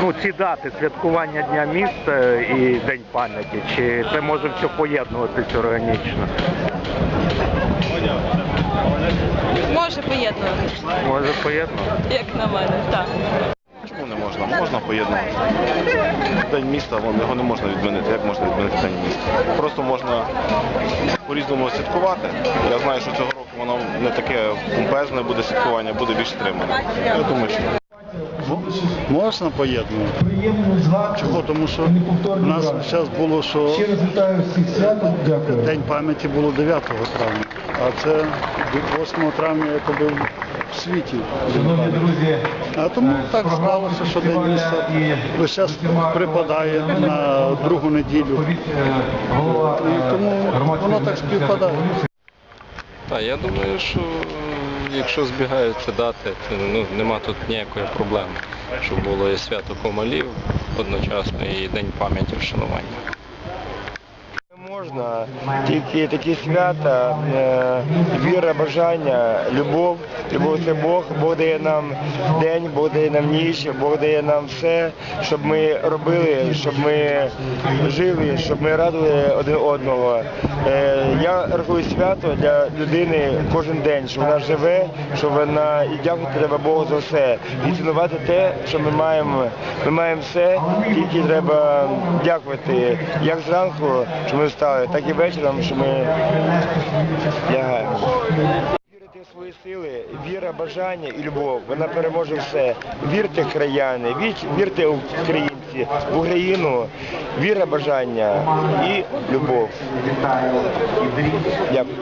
Ну, ці дати святкування Дня міста і День пам'яті, чи це може все поєднуватись органічно? Може поєднувати, Може поєднувати? як на мене, так. Чому не можна? Можна поєднувати. День міста, його не можна відмінити. Як можна відмінити день міста? Просто можна по-різному святкувати. Я знаю, що цього року воно не таке помпезне буде святкування, буде більш стримане. Я думаю, що Можна поєднувати. Чого? Тому що у нас зараз було, що Ще раз вітаю всіх святом. Дякую. День пам'яті було 9 травня, а це 8 травня якоби в світі. Шановні друзі, А тому так склалося, що День міста весь час припадає на другу неділю. голова І тому воно так співпадає. Так, я думаю, що е, якщо збігаються дати, то ну, нема тут ніякої проблеми, щоб було і свято Комалів одночасно, і День пам'яті вшанування. Можна тільки такі свята, е, віра, бажання, любов. Любов це Бог. Бог дає нам день, Бог дає нам ніч, Бог дає нам все, щоб ми робили, щоб ми жили, щоб ми радували один одного. Е, Я рахую свято для людини кожен день, що вона живе, що вона і дякувати треба Богу за все. І цінувати те, що ми маємо. Ми маємо все, тільки треба дякувати як зранку, що ми встали, так і вечором, що ми лягаємо. Вірити в свої сили, віра, бажання і любов. Вона переможе все. Вірте, краяни, вірте українці, в Україну, віра, бажання і любов. Дякую.